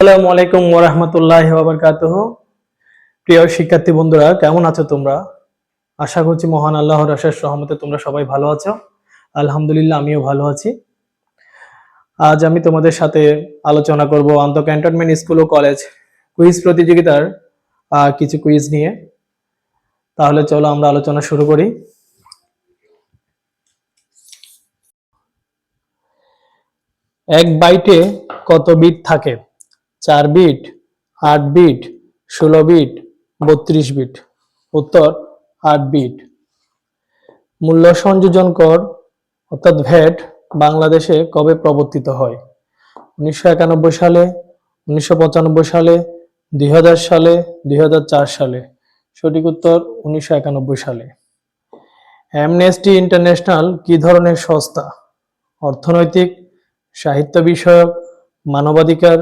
আসসালামু আলাইকুম ওরহমতুল্লাহ বাবরকাতুহ প্রিয় শিক্ষার্থী বন্ধুরা, কেমন আছো তোমরা? আশা করছি মহান আল্লাহর আশেষ রহমতে তোমরা সবাই ভালো আছো। আলহামদুলিল্লাহ, আমিও ভালো আছি। আজ আমি তোমাদের সাথে আলোচনা করব আন্ত ক্যান্টনমেন্ট স্কুল ও কলেজ কুইজ প্রতিযোগিতার কিছু কুইজ নিয়ে। তাহলে চলো আমরা আলোচনা শুরু করি। এক বাইটে কত বিট থাকে? চার বিট, আট বিট, ষোলো বিট, বত্রিশ বিট। উত্তর, আট বিট। মূল্য সংযোজন কর, অর্থাৎ ভ্যাট বাংলাদেশে কবে প্রবর্তিত হয়? উনিশশো একানব্বই সালে, উনিশশো পঁচানব্বই সালে, দুই হাজার সালে, দুই হাজার চার সালে। সঠিক উত্তর উনিশশো একানব্বই সালে। অ্যামনেস্টি ইন্টারন্যাশনাল কি ধরনের সংস্থা? অর্থনৈতিক, সাহিত্য বিষয়ক, মানবাধিকার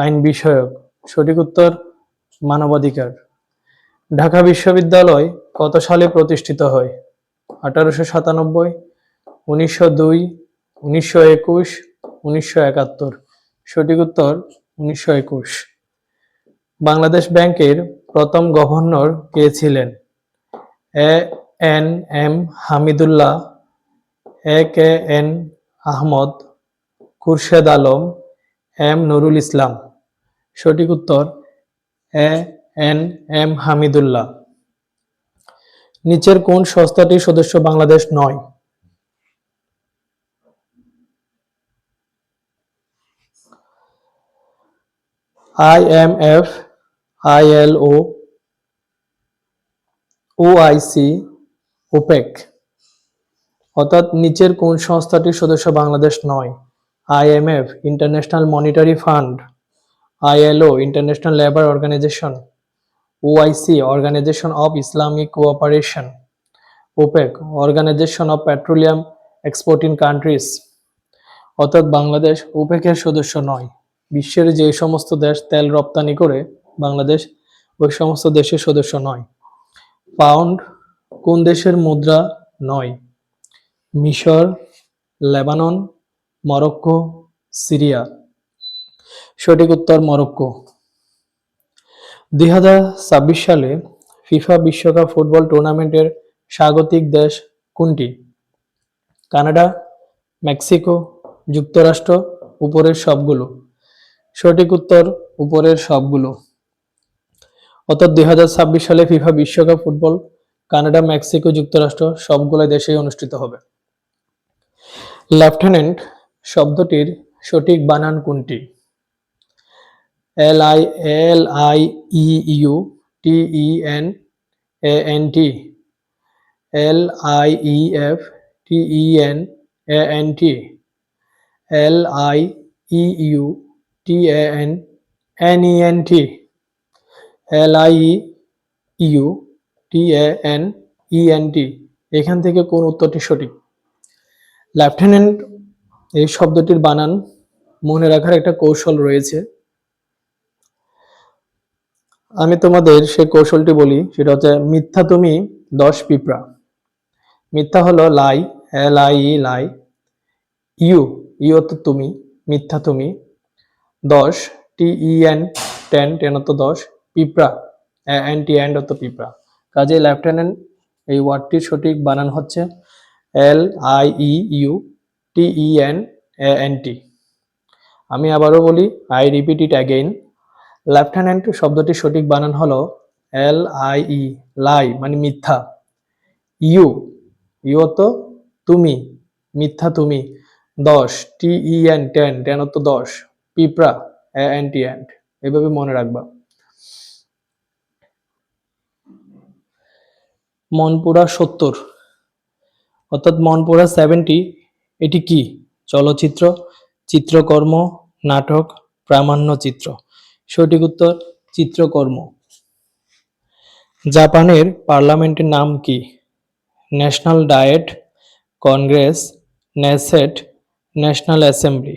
আইন বিষয়ক সঠিক উত্তর মানবাধিকার। ঢাকা বিশ্ববিদ্যালয় কত সালে প্রতিষ্ঠিত হয়? আঠারোশো সাতানব্বই, উনিশশো দুই, উনিশশো একুশ, উনিশশো একাত্তর। সঠিক উত্তর উনিশশো একুশ। বাংলাদেশ ব্যাংকের প্রথম গভর্নর কে ছিলেন? A N M Hamidullah, A K N Ahmad, Khurshed Alam, M Nurul Islam. সঠিক উত্তর, এ, এন, এম হামিদুল্লাহ। নিচের কোন সংস্থাটির সদস্য বাংলাদেশ নয়? I M F, I IMF ILO OIC OPEC. অর্থাৎ নিচের কোন সংস্থাটির সদস্য বাংলাদেশ নয়? IMF International Monetary Fund. ILO International Labour Organisation OIC Organisation of Islamic Cooperation OPEC Organisation of Petroleum Exporting Countries অর্থাৎ বাংলাদেশ ওপেকের সদস্য নয়। বিশ্বের যে সমস্ত দেশ তেল রপ্তানি করে, বাংলাদেশ ওই সমস্ত দেশের সদস্য নয়। পাউন্ড কোন দেশের মুদ্রা নয়? মিশর, লেবানন, মরক্কো, সিরিয়া। সঠিক উত্তর মরক্কো। দুই হাজার ছাব্বিশ সালে ফিফা বিশ্বকাপ ফুটবল টুর্নামেন্টের স্বাগতিক দেশ কোনটি? কানাডা, মেক্সিকো, যুক্তরাষ্ট্র, উপরের সবগুলো। সঠিক উত্তর উপরের সবগুলো। অর্থাৎ দুই হাজার ছাব্বিশ সালে ফিফা বিশ্বকাপ ফুটবল কানাডা, মেক্সিকো, যুক্তরাষ্ট্র সবগুলো দেশেই অনুষ্ঠিত হবে। লেফটেন্যান্ট শব্দটির সঠিক বানান কোনটি? L I L I E U T E N A N T L I E F T E N A N T L I E U T A N N E N T L I E U T A N E N T এখান থেকে কোন উত্তরটি সঠিক? Lieutenant এই শব্দটির বানান মনে রাখার একটা কৌশল রয়েছে। আমি তোমাদের সেই কৌশলটি বলি, সেটা হচ্ছে মিথ্যা তুমি দশ পিঁপড়া। মিথ্যা হলো lie, L I E lie. You you তো তুমি, মিথ্যা তুমি। দশ, T E N, ten ten অত দশ, পিঁপড়া। এন, টি এন্ড অত পিঁপড়া। কাজে লেফটেন্যান্ট এই ওয়ার্ডটির সঠিক বানান হচ্ছে L I E U, T E N, A N T. আমি আবারও বলি, I repeat it again lieutenant শব্দটির সঠিক বানান হলো এল আই ই লাই মানে মিথ্যা। ইউ ইউ তো তুমি, মিথ্যা তুমি। দশ T E N ten ten তো দশ। পিঁপড়া এন টি এন্ড এভাবে মনে রাখবা। মনপুরা সত্তর, অর্থাৎ মনপুরা সেভেন্টি এটি কি? চলচ্চিত্র, চিত্রকর্ম, নাটক, প্রামাণ্য চিত্র। সঠিক উত্তর, চিত্রকর্ম। জাপানের পার্লামেন্টের নাম কি? National Diet Congress Knesset National Assembly.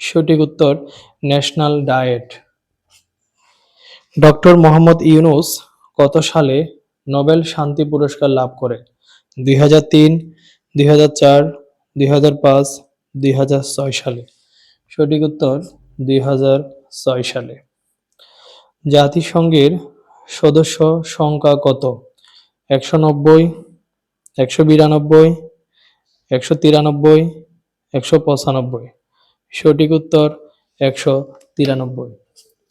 সঠিক উত্তর, National Diet. Doctor Mohammad Yunus কত সালে নোবেল শান্তি পুরস্কার লাভ করে? দুই হাজার তিন, দুই হাজার চার, দুই হাজার পাঁচ, দুই হাজার ছয় সালে। সঠিক উত্তর, দুই হাজার ছয় সালে। জাতিসংঘের সদস্য সংখ্যা কত? একশো নব্বই, একশো বিরানব্বই, একশো তিরানব্বই, একশো পঁচানব্বই। সঠিক উত্তর একশো তিরানব্বই।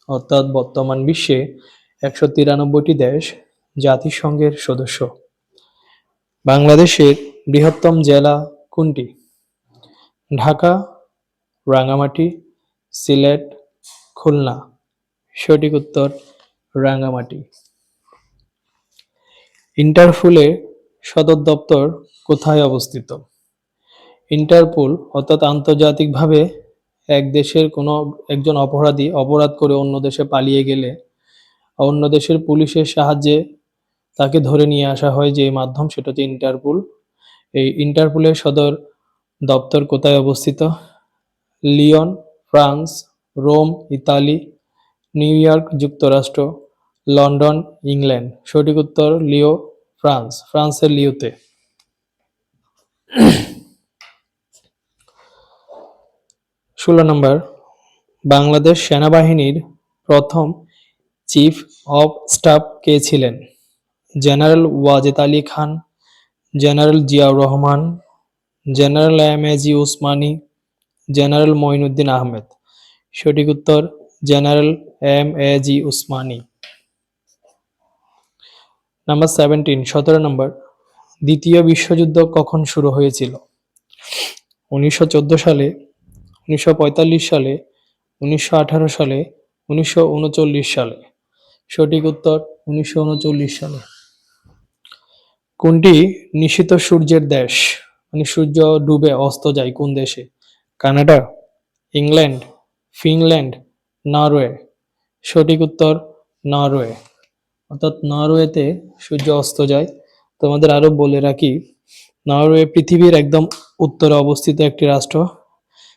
অর্থাৎ বর্তমান বিশ্বে একশো তিরানব্বইটি দেশ জাতিসংঘের সদস্য। বাংলাদেশের বৃহত্তম জেলা কোনটি? ঢাকা, রাঙ্গামাটি, সিলেট, খুলনা। সঠিক উত্তর রাঙ্গামাটি। ইন্টারপোলের সদর দপ্তর কোথায় অবস্থিত? ইন্টারপোল অর্থাৎ আন্তর্জাতিকভাবে এক দেশের কোনো একজন অপরাধী অপরাধ করে অন্য দেশে পালিয়ে গেলে অন্য দেশের পুলিশের সাহায্যে তাকে ধরে নিয়ে আসা হয় যে মাধ্যম সেটা হচ্ছে ইন্টারপোল। এই ইন্টারপোলের সদর দপ্তর কোথায় অবস্থিত? Lyon, France, Rome, Italy New York যুক্তরাষ্ট্র, লন্ডন, ইংল্যান্ড। সঠিক উত্তর, লিও, ফ্রান্স। ফ্রান্সের লিওতে। ষোলো নম্বর। বাংলাদেশ সেনাবাহিনীর প্রথম চিফ অফ স্টাফ কে ছিলেন? General Wajed Ali Khan, general Ziaur Rahman, general M A G Osmani, general Moinuddin Ahmed. সঠিক উত্তর, general M A G Osmani number seventeen সতেরো নম্বর দ্বিতীয় বিশ্বযুদ্ধ কখন শুরু হয়েছিল? উনিশশো চোদ্দ সালে, উনিশশো পঁয়তাল্লিশ সালে, উনিশশো আঠারো সালে, উনিশশো উনচল্লিশ সালে। সঠিক উত্তর, উনিশশো উনচল্লিশ সালে। কোনটি নিশিত সূর্যের দেশ? মানে সূর্য ডুবে অস্ত যায় কোন দেশে? Canada, England, Finland, Norway. সঠিক উত্তর, নরওয়ে। অর্থাৎ নরওয়েতে সূর্য অস্ত যায়। তোমাদের আরও বলে রাখি, নরওয়ে পৃথিবীর একদম উত্তরে অবস্থিত একটি রাষ্ট্র।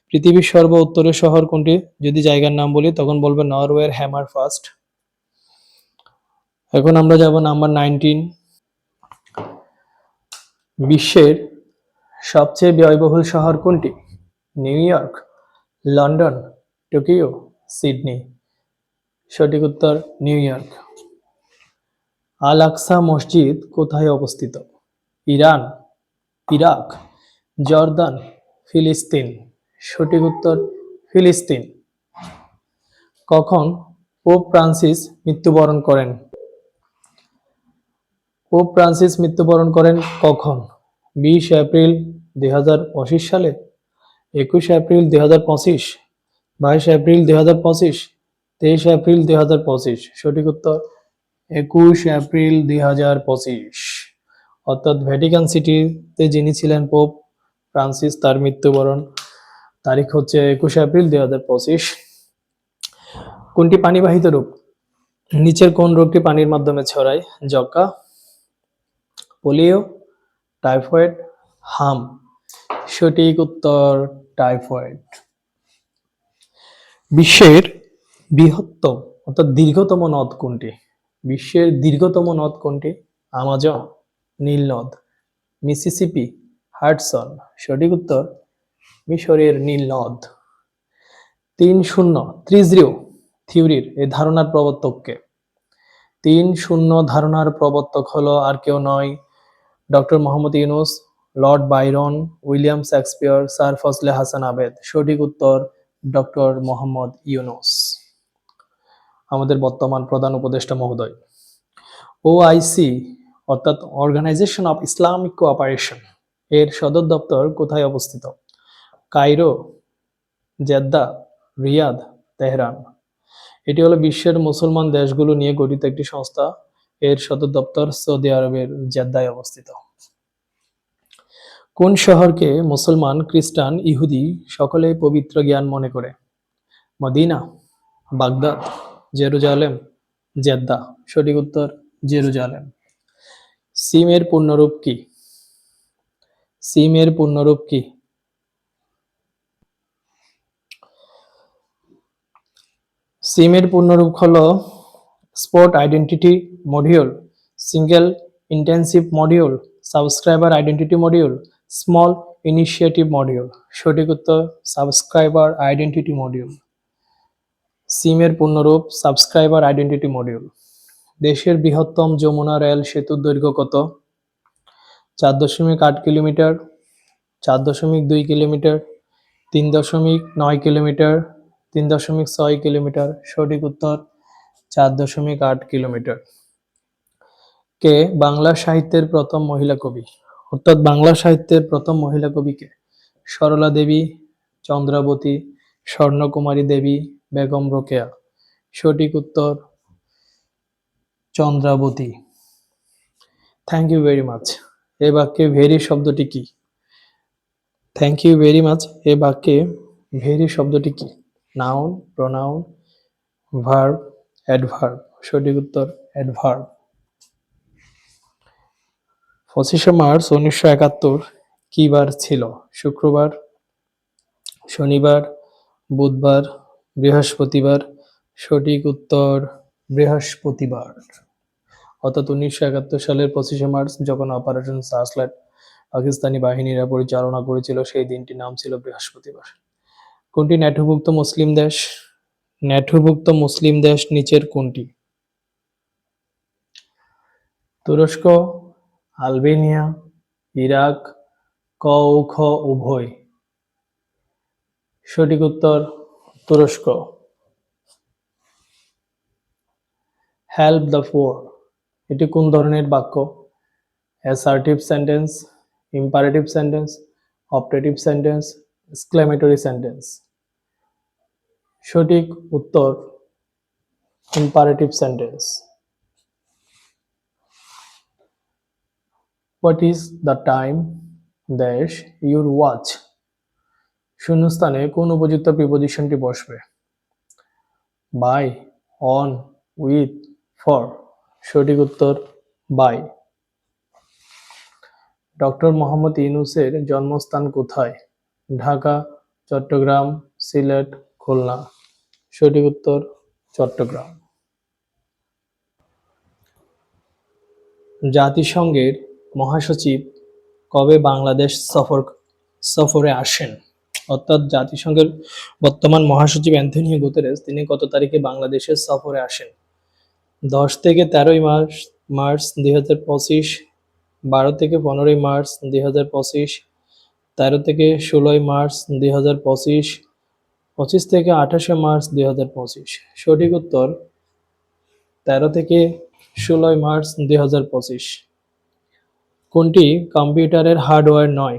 পৃথিবীর সর্ব উত্তরের শহর কোনটি? যদি জায়গার নাম বলি, তখন বলবে নরওয়ের হ্যামার ফার্স্ট এখন আমরা যাব নাম্বার নাইনটিন। বিশ্বের সবচেয়ে ব্যয়বহুল শহর কোনটি? New York, London, Tokyo, Sydney. সঠিক উত্তর নিউ ইয়র্ক। আল আকসা মসজিদ কোথায় অবস্থিত? ইরান, ইরাক, জর্দান, ফিলিস্তিন। সঠিক উত্তর ফিলিস্তিন। কখন পোপ ফ্রান্সিস মৃত্যুবরণ করেন? পোপ ফ্রান্সিস মৃত্যুবরণ করেন কখন? বিশ এপ্রিল দুই হাজার পঁচিশ সালে, একুশ এপ্রিল দুই হাজার পঁচিশ, বাইশ এপ্রিল দুই হাজার পঁচিশ তেইশ এপ্রিল দুই হাজার পঁচিশ। সঠিক উত্তর, একুশ এপ্রিল দুই হাজার পঁচিশ। অর্থাৎ ভ্যাটিকান সিটিতে যিনি ছিলেন পোপ ফ্রান্সিস তার মৃত্যুবরণ তারিখ হচ্ছে একুশ এপ্রিল দুই হাজার পঁচিশ। কোনটি পানিবাহিত রোগ নিচের কোন রোগটি পানির মাধ্যমে ছড়ায়? যক্কা পোলিও, টাইফয়েড, হাম। সঠিক উত্তর, টাইফয়েড। বিশ্বের বৃহত্তম, অর্থাৎ দীর্ঘতম নদ কোনটি? বিশ্বের দীর্ঘতম নদ কোনটি? আমাজন নীল নদ মিসিসিপি, হার্টসন। সঠিক উত্তর, মিশরের নীল নদ তিন শূন্য থ্রি জিরো থিওরির এই ধারণার প্রবর্তককে। তিন শূন্য ধারণার প্রবর্তক হলো আর কেউ নয়, doctor Mohammad Yunus, Lord Byron, William Shakespeare, sir Fazle Hasan Abed. সঠিক উত্তর, ডক্টর মোহাম্মদ ইউনুস। আমাদের বর্তমান প্রধান উপদেষ্টা মহোদয়। ওআইসি অর্থাৎ অর্গানাইজেশন অফ ইসলামিক কোঅপারেশন এর সদর দপ্তর কোথায় অবস্থিত? Cairo, Jeddah, Riyadh, Tehran. এটি হলো বিশ্বের মুসলমান দেশগুলো নিয়ে গঠিত একটি সংস্থা। এর সদর দপ্তর সৌদি আরবের জেদ্দায় অবস্থিত। কোন শহরকে মুসলমান, খ্রিস্টান, ইহুদি সকলেই পবিত্র জ্ঞান মনে করে? Medina, Baghdad. Jerusalem, Jeddah. সঠিক উত্তর, জেরুজালেম। সিমের পূর্ণরূপ কি? সিমের পূর্ণরূপ কি? সিমের পূর্ণরূপ হলো sport identity module, single intensive module, subscriber identity module, small initiative module. সঠিক উত্তর, সাবস্ক্রাইবার আইডেন্টিটি মডিউল। সিমের পূর্ণরূপ সাবস্ক্রাইবার আইডেন্টিটি মডিউল। দেশের বৃহত্তম যমুনা রেল সেতুর দৈর্ঘ্য কত? চার দশমিক আট কিলোমিটার, চার দশমিক দুই কিলোমিটার, তিন দশমিক নয় কিলোমিটার, তিন দশমিক ছয় কিলোমিটার। সঠিক উত্তর, চার দশমিক আট কিলোমিটার। কে বাংলা সাহিত্যের প্রথম মহিলা কবি? অর্থাৎ বাংলা সাহিত্যের প্রথম মহিলা কবি কে? সরলা দেবী, চন্দ্রাবতী, স্বর্ণকুমারী দেবী বেগম রোকেয়া। সঠিক উত্তর Chandrabati. Thank you very much এ বাক্যে ভেরি শব্দটি কি? থ্যাংক ইউ ভেরি মাচ এ বাক্যে ভেরি শব্দটি কি? নাউন প্রোনাউন ভার্ব অ্যাডভার্ব সঠিক উত্তর অ্যাডভার্ব পঁচিশে মার্চ উনিশশো একাত্তর কি বার ছিল? শুক্রবার, শনিবার, বুধবার বৃহস্পতিবার। সঠিক উত্তর, বৃহস্পতিবার। অর্থাৎ উনিশশো একাত্তর সালের পঁচিশে মার্চ যখন অপারেশন সার্চলাইট পাকিস্তানি বাহিনীরা পরিচালনা করেছিল, সেই দিনটির নাম ছিল বৃহস্পতিবার। কোনটি ন্যাটোভুক্ত মুসলিম দেশ? ন্যাটোভুক্ত মুসলিম দেশ নিচের কোনটি? তুরস্ক, আলবেনিয়া, ইরাক ক ও খ উভয়। সঠিক উত্তর তুরস্ক। হেল্প দ্য পোর এটি কোন ধরনের বাক্য? Assertive sentence imperative sentence operative sentence exclamatory sentence সঠিক উত্তর imperative sentence what is the time dash your watch শূন্যস্থানে কোন উপযুক্ত প্রিপোজিশনটি বসবে? বাই অন উইথ ফর সঠিক উত্তর বাই ডক্টর মোহাম্মদ ইউনুসের জন্মস্থান কোথায়? ঢাকা, চট্টগ্রাম, সিলেট, খুলনা। সঠিক উত্তর চট্টগ্রাম। জাতিসংঘের মহাসচিব কবে বাংলাদেশ সফর, সফরে আসেন? অর্থাৎ জাতিসংঘের বর্তমান মহাসচিব অ্যান্থনিও গুতেরেস, তিনি কত তারিখে বাংলাদেশের সফরে আসেন। দশ থেকে তেরোই মার্চ মার্চ দুই হাজার পঁচিশ, বারো থেকে পনেরোই মার্চ দুই হাজার পঁচিশ, তেরো থেকে ষোলোই মার্চ দুই হাজার পঁচিশ পঁচিশ থেকে আঠাশে মার্চ দুই হাজার পঁচিশ। সঠিক উত্তর, তেরো থেকে ষোলোই মার্চ দুই হাজার পঁচিশ। কোনটি কম্পিউটারের হার্ডওয়্যার নয়?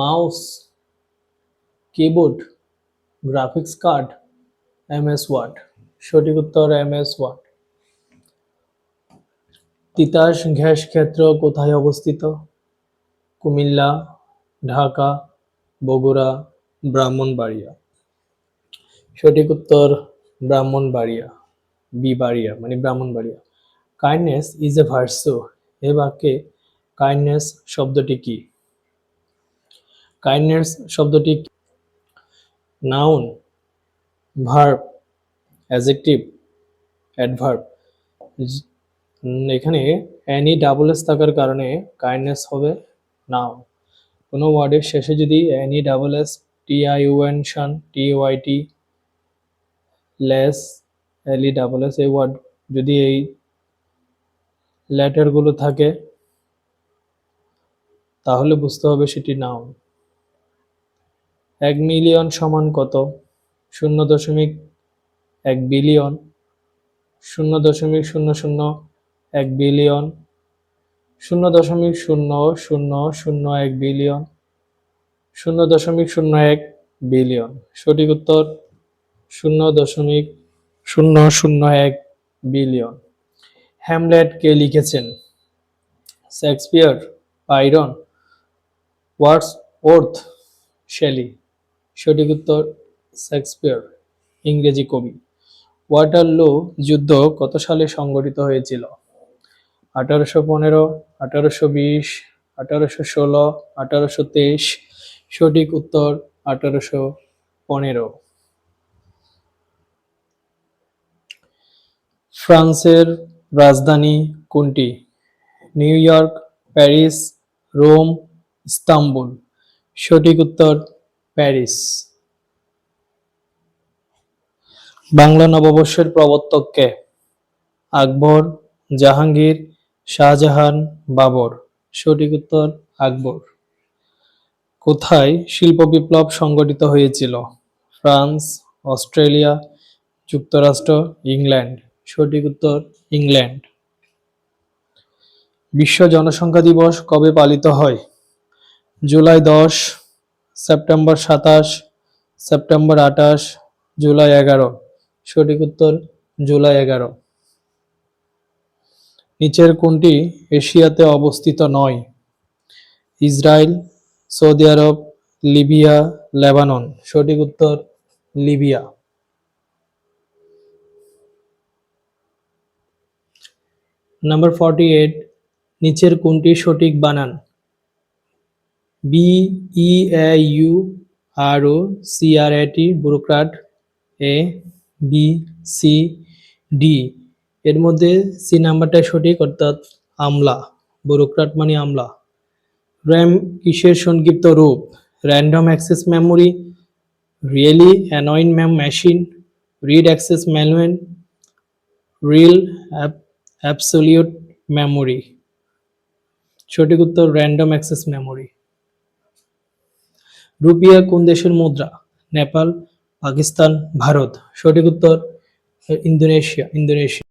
Mouse, keyboard, graphics card, MS Word, সঠিক উত্তর এমএস ওয়ার্ড। তিতাস গ্যাস ক্ষেত্র কোথায় অবস্থিত? কুমিল্লা, ঢাকা, বগুড়া, ব্রাহ্মণবাড়িয়া। সঠিক উত্তর ব্রাহ্মণবাড়িয়া, বিবাড়িয়া মানে Brahmanbaria. Kindness is a virtue এ বাক্যে কাইন্ডনেস শব্দটি কি? কাইন্ডনেস শব্দটি নাউন ভার্ব অ্যাজেক্টিভ অ্যাডভার্ব এখানে অ্যানি ডাবল এস থাকার কারণে কাইন্ডনেস হবে নাউন কোনো ওয়ার্ডের শেষে যদি N E double S T I U N Shaan T Y T less L double S এই ওয়ার্ড যদি এই লেটারগুলো থাকে, তাহলে বুঝতে হবে সেটি নাউন এক মিলিয়ন সমান কত? শূন্য দশমিক এক বিলিয়ন। শূন্য দশমিক শূন্য শূন্য এক বিলিয়ন। শূন্য দশমিক শূন্য শূন্য শূন্য এক বিলিয়ন। শূন্য দশমিক শূন্য এক বিলিয়ন। সঠিক উত্তর, শূন্য দশমিক শূন্য শূন্য এক বিলিয়ন। হ্যামলেট কে লিখেছেন? Shakespeare, Byron, Wordsworth, Shelley. সঠিক উত্তর, শেক্সপিয়ার, ইংরেজি কবি। ওয়াটারলু যুদ্ধ কত সালে সংগঠিত হয়েছিল? আঠারোশো পনেরো, আঠারোশো বিশ, আঠারোশো ষোলো, আঠারোশো তেইশ। সঠিক উত্তর, আঠারোশো পনেরো। ফ্রান্সের রাজধানী কোনটি? New York, Paris, Rome, Istanbul. সঠিক উত্তর প্যারিস। বাংলা নববর্ষের প্রবর্তক কে? আকবর, জাহাঙ্গীর, শাহজাহান, বাবর। সঠিক উত্তর, আকবর। কোথায় শিল্প বিপ্লব সংগঠিত হয়েছিল? ফ্রান্স, অস্ট্রেলিয়া, যুক্তরাষ্ট্র, ইংল্যান্ড। সঠিক উত্তর, ইংল্যান্ড। বিশ্ব জনসংখ্যা দিবস কবে পালিত হয়? জুলাই দশ সেপ্টেম্বর সাতাশ, সেপ্টেম্বর আঠাশ, জুলাই এগারো। সঠিক উত্তর, জুলাই এগারো। নিচের কোনটি এশিয়াতে অবস্থিত নয়? Israel Saudi Arab, Libya, Lebanon. সঠিক উত্তর, লিবিয়া। নাম্বার ফর্টি এইট, নিচের কোনটি সঠিক বানান? B E A U R O C R A T bureaucrat A B C D এর মধ্যে সি নাম্বারটা সঠিক, অর্থাৎ আমলা ব্যুরোক্রাট মানে আমলা। র্যাম কিসের সংক্ষিপ্ত রূপ? Random access memory really annoying ma'am machine read access manual real absolute memory সঠিক উত্তর র্যান্ডম অ্যাক্সেস মেমোরি রুপিয়া কোন দেশের মুদ্রা? নেপাল পাকিস্তান ভারত। সঠিক উত্তর ইন্দোনেশিয়া ইন্দোনেশিয়া।